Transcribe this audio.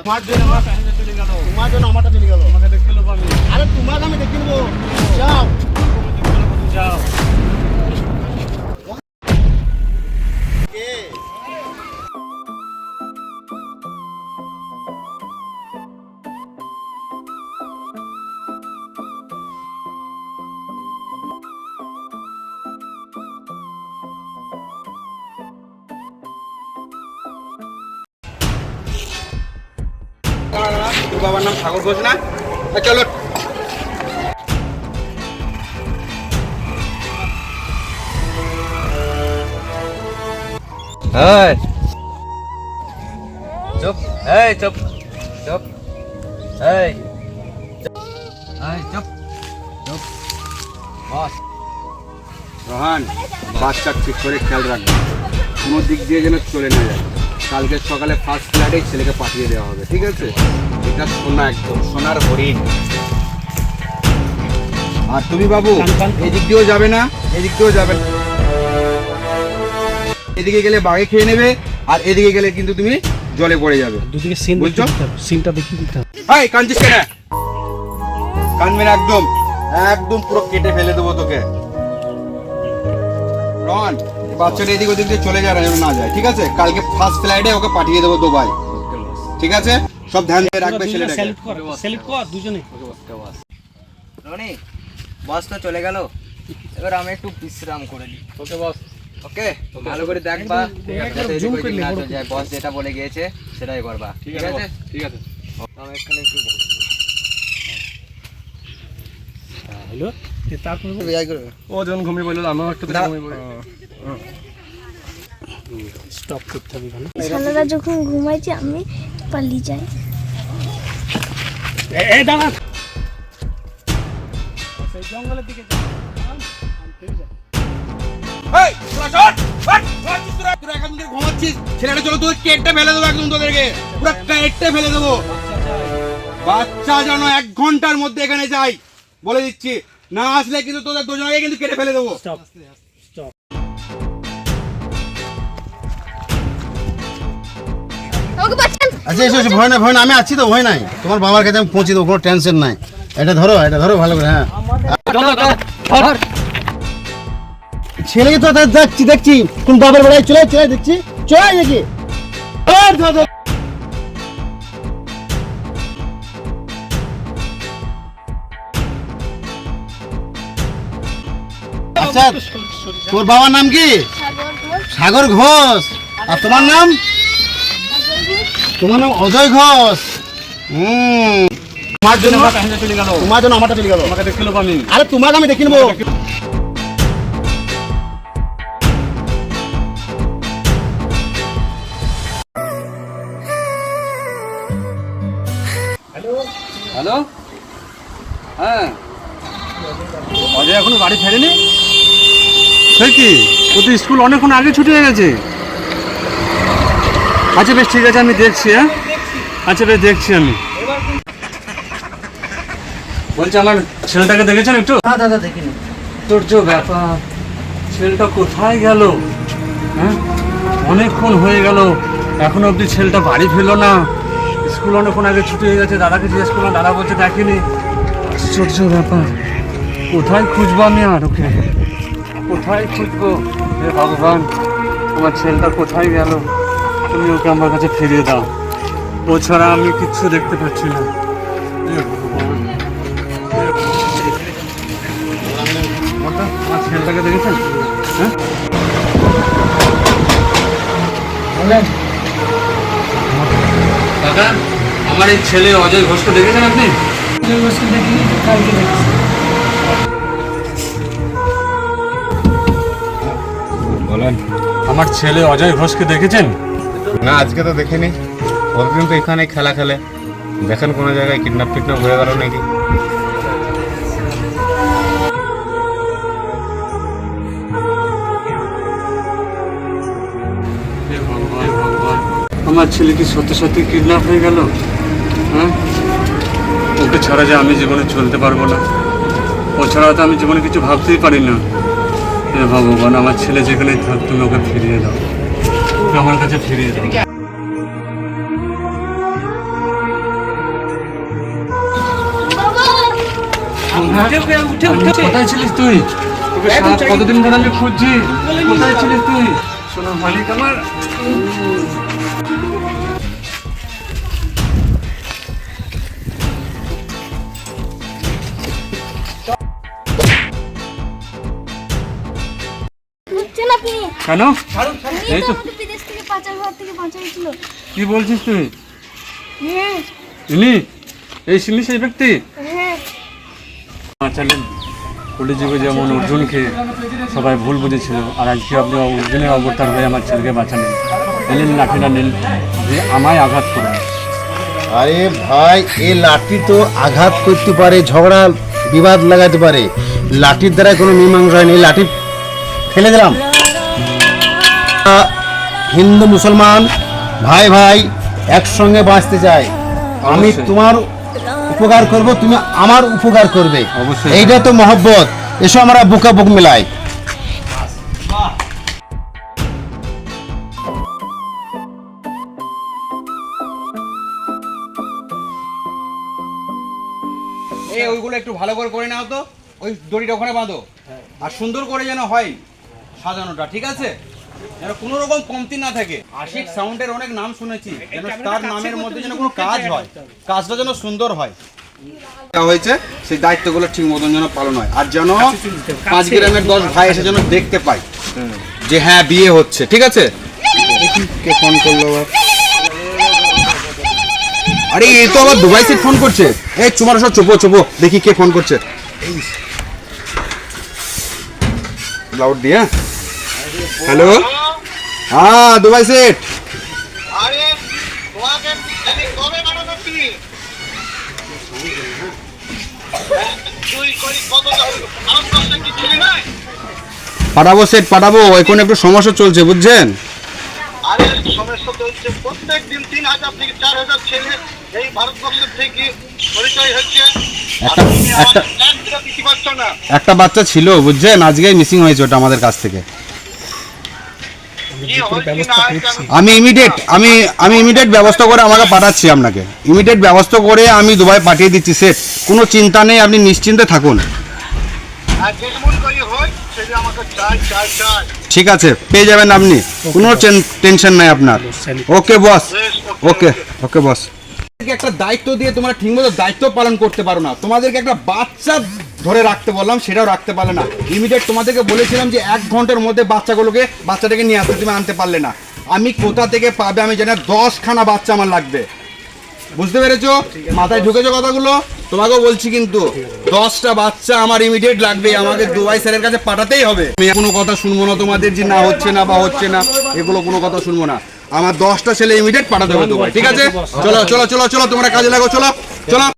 তোমার জন্য তোমার জন্য আমারটা চলে গেল আরে তোমাকে আমি দেখে নেব যাও বাবার নাম সাগর ঘোষ না? চলো। চুপ। এই চুপ। চুপ। এই। চুপ। এই চুপ। চুপ। বস। রোহান বাচ্চা ঠিক করে খেয়াল রাখবে। কোনো দিক দিয়ে যেন চলে না যায়। কালকে সকালে ফার্স্ট ফ্লাইটে ছেলেকে পাঠিয়ে দেওয়া হবে ঠিক আছে? এটা সোনা একদম সোনার হরিণ। আর তুমি বাবু এদিক দিয়েও যাবে না? এদিক দিয়েও যাবে না। এদিকে গেলে বাঘে খেয়ে নেবে আর এদিকে গেলে কিন্তু তুমি জলে পড়ে যাবে। দুদিকে সিন বুঝছ? সিনটা দেখিয়ে দিতে হবে। হাই কাঁদছিস কেন? কাঁদবে না একদম। একদম পুরো কেটে ফেলে দেবো তোকে। রন। বাচ্চাটা এদিক ওদিক দিয়ে চলে যায় যেন না যায়। ঠিক আছে? কালকে ফার্স্ট ফ্লাইটে ওকে পাঠিয়ে দেবো দুবাই। ঠিক আছে? সব ধ্যান দিয়ে রাখবে ছেলেটাকে। স্যালুট কর দুজনে। রনি বস তো চলে গেল। এবার আমি একটু বিশ্রাম করে নিই। ওকে বস ওকে? ভালো করে দেখবা না চলে যায়। বস যেটা বলে গিয়েছে সেটাই করবা। ঠিক আছে ঠিক আছে। আমি এখানে একটু হ্যালো? তারপর ও যখন ঘুমিয়ে পড়ল আমার একটু স্টপ করতে হবে এখানে। ছেলেরা যখন ঘুমাইছে আমি পালিয়ে যাই। এই দাঁড়া। সেই জঙ্গলের দিকে ঘুমাচ্ছিস। ছেলেটা চলো কেটে ফেলে দেবো একদম তোদেরকে। পুরো কেটে ফেলে দেবো। বাচ্চা যেন এক ঘণ্টার মধ্যে এখানে যাই বলে দিচ্ছি। না আসলে কিন্তু তোদের দুজনকে কিন্তু কেটে ফেলে দেবো। স্টপ স্টপ আচ্ছা এসো এসো, ভয় নাই ভয় নাই আমি আছি তো ভয় নাই। তোমার বাবার কাছে আমি পৌঁছে দেবো কোনো টেনশন নাই। এটা ধরো এটা ধরো ভালো করে হ্যাঁ। ছেলেকে তো দেখছি দেখছি তুমি বাবার বেড়ায় চলে চলে দেখছি চলে দেখি। ধর, ধর, আচ্ছা তোর বাবার নাম কি? সাগর ঘোষ। আর তোমার নাম? তোমার নাম অজয় ঘোষ। হুম। তোমার জন্য তোমার জন্য আমারটা চলে গেল। আমাকে লোক আমি। আরে তোমাকে আমি দেখে নেব হ্যালো? হ্যাঁ। অজয় এখনও বাড়ি ফেরেনি? সে কি? ও তো স্কুল অনেকক্ষণ আগে ছুটি হয়ে গেছে। আচ্ছা বেশ ঠিক আছে আমি দেখছি হ্যাঁ? আচ্ছা বেশ দেখছি আমি। বলছি আমার ছেলেটাকে দেখেছেন একটু? না দাদা দেখিনি। তোর যে ব্যাপার ছেলেটা কোথায় গেল? হ্যাঁ? অনেকক্ষণ হয়ে গেল। এখন অবধি ছেলেটা বাড়ি ফেলো না। স্কুল অনেকক্ষণ আগে ছুটি হয়ে গেছে দাদাকে জিজ্ঞেস করলাম দাদা বলছে দেখিনি। আশ্চর্য ব্যাপার। কোথায় খুঁজবো আমি আর ওকে? কোথায় খুঁজবো হে ভগবান আমার ছেলেটা কোথায় গেল? তুমি ওকে আমার কাছে ফিরিয়ে দাও। ও ছাড়া আমি কিচ্ছু দেখতে পাচ্ছি না। ওটা আমার ছেলেটাকে দেখেছেন? হ্যাঁ? দাদা আমার এই ছেলে অজয় ঘোষকে দেখেছেন আপনি? অজয় ঘোষকে দেখিনি কালকে দেখেছি। বলেন আমার ছেলে অজয় ঘোষকে দেখেছেন? না আজকে তো দেখিনি। প্রতিদিন তো এখানে খেলা খেলে। দেখেন কোনো জায়গায় কিডন্যাপ টিডন্যাপ হয়ে গেল নাকি? আমার ছেলে কি সত্যি সত্যি কিডন্যাপ হয়ে গেল? হ্যাঁ? ওকে ছাড়া যে আমি জীবনে চলতে পারব না। ও ছাড়া তো আমি জীবনে কিছু ভাবতেই পারি না। হে ভগবান আমার ছেলে যেখানেই থাক তুমি ওকে ফিরিয়ে দাও। ওকে আমার কাছে ফিরিয়ে দাও। কোথায় ছিলিস তুই? তোকে কতদিন ধরে আমি খুঁজছি? কোথায় ছিলিস তুই? শোনো মালিক আমার। কেন? এই এই তো। তো বিদেশ থেকে পাচার ঘর থেকে বাঁচাইছিল কি বলছিস তুই? হ্যাঁ। ইনি? এই সিনি সেই ব্যক্তি? হ্যাঁ। বাঁচালেন কলিযুগে যেমন অর্জুনকে সবাই ভুল বুঝেছিল আর আজকে আপনি অর্জুনের অবতার হয়ে আমার ছেলেকে বাঁচালেন। এলেন লাঠিটা নিন যে আমায় আঘাত করুন আরে ভাই এই লাঠি তো আঘাত করতে পারে ঝগড়া বিবাদ লাগাতে পারে। লাঠির দ্বারা কোনো মীমাংসা হয়নি লাঠি ফেলে দিলাম। হিন্দু মুসলমান ভাই ভাই একসঙ্গে বাঁচতে চাই আমি তোমার উপকার করব তুমি আমার উপকার করবে। এইটা তো মহব্বত। এসো আমরা বুকা বুক মিলাই। এই ওইগুলো একটু ভালো করে করে নাও তো। ওই দড়িটা ওখানে বাঁধো। আর সুন্দর করে যেন হয় সাজানোটা ঠিক আছে? যেন কোনো রকম কমতি না থাকে। আশিক সাউন্ডের অনেক নাম শুনেছি যেন তার নামের মধ্যে যেন কোনো কাজ হয় কাজটা যেন সুন্দর হয়। হয়েছে সেই দায়িত্বগুলো ঠিক মতন যেন পালন হয়। আর যেন পাঁচ গ্রামের দশ ভাই এসে যেন দেখতে পায় যে হ্যাঁ বিয়ে হচ্ছে ঠিক আছে? কে ফোন করল আরে এই তো আবার দুবাই থেকে ফোন করছে। এই তোমার সব চোপো চোপো দেখি কে ফোন করছে। লাউড দিয়ে হ্যালো হ্যাঁ দুবাই সেট আরে তোমাকে আমি কবে বানাবো পাঠাবো সেট পাঠাবো এখন একটু সমস্যা চলছে বুঝছেন? আরে সমস্যা তো প্রত্যেক দিন তিন হাজার থেকে চার হাজার ছেলে এই ভারতবর্ষের থেকে পরিচয় হচ্ছে। একটা- বাচ্চা ছিল বুঝছেন? আজকেই মিসিং হয়েছে ওটা আমাদের কাছ থেকে। আমি আমি ইমিডিয়েট আমি আমি ইমিডিয়েট ব্যবস্থা করে আমাকে পাঠাচ্ছি আপনাকে। ইমিডিয়েট ব্যবস্থা করে আমি দুবাই পাঠিয়ে দিচ্ছি সেট কোনো চিন্তা নেই আপনি নিশ্চিন্তে থাকুন। ঠিক আছে পেয়ে যাবেন আপনি। কোনো টেনশন নাই আপনার। ওকে বস ওকে ওকে বস একটা দায়িত্ব দিয়ে তোমরা ঠিকমতো দায়িত্ব পালন করতে পারো না। তোমাদেরকে একটা বাচ্চা ধরে রাখতে বললাম, সেটাও রাখতে পারলে না। ইমিডিয়েট তোমাদেরকে বলেছিলাম যে এক ঘণ্টার মধ্যে বাচ্চাগুলোকে বাচ্চাটাকে নিয়ে আসতে তুমি আনতে পারলে না। আমি কোথা থেকে পাবে আমি জানি দশখানা বাচ্চা আমার লাগবে। বুঝতে পেরেছ? মাথায় ঢুকেছো কথাগুলো? তোমাকেও বলছি কিন্তু, দশটা বাচ্চা আমার ইমিডিয়েট লাগবে, আমাকে দুবাই স্যারের কাছে পাঠাতেই হবে। আমি কোনো কথা শুনব না তোমাদের যে না হচ্ছে না বা হচ্ছে না, এগুলো কোনো কথা শুনব না। আমার দশটা ছেলে ইমিডিয়েট পাঠাতে হবে দুবাই, ঠিক আছে? চলো চলো চলো চলো, তোমরা কাজে লাগো, চলো চলো।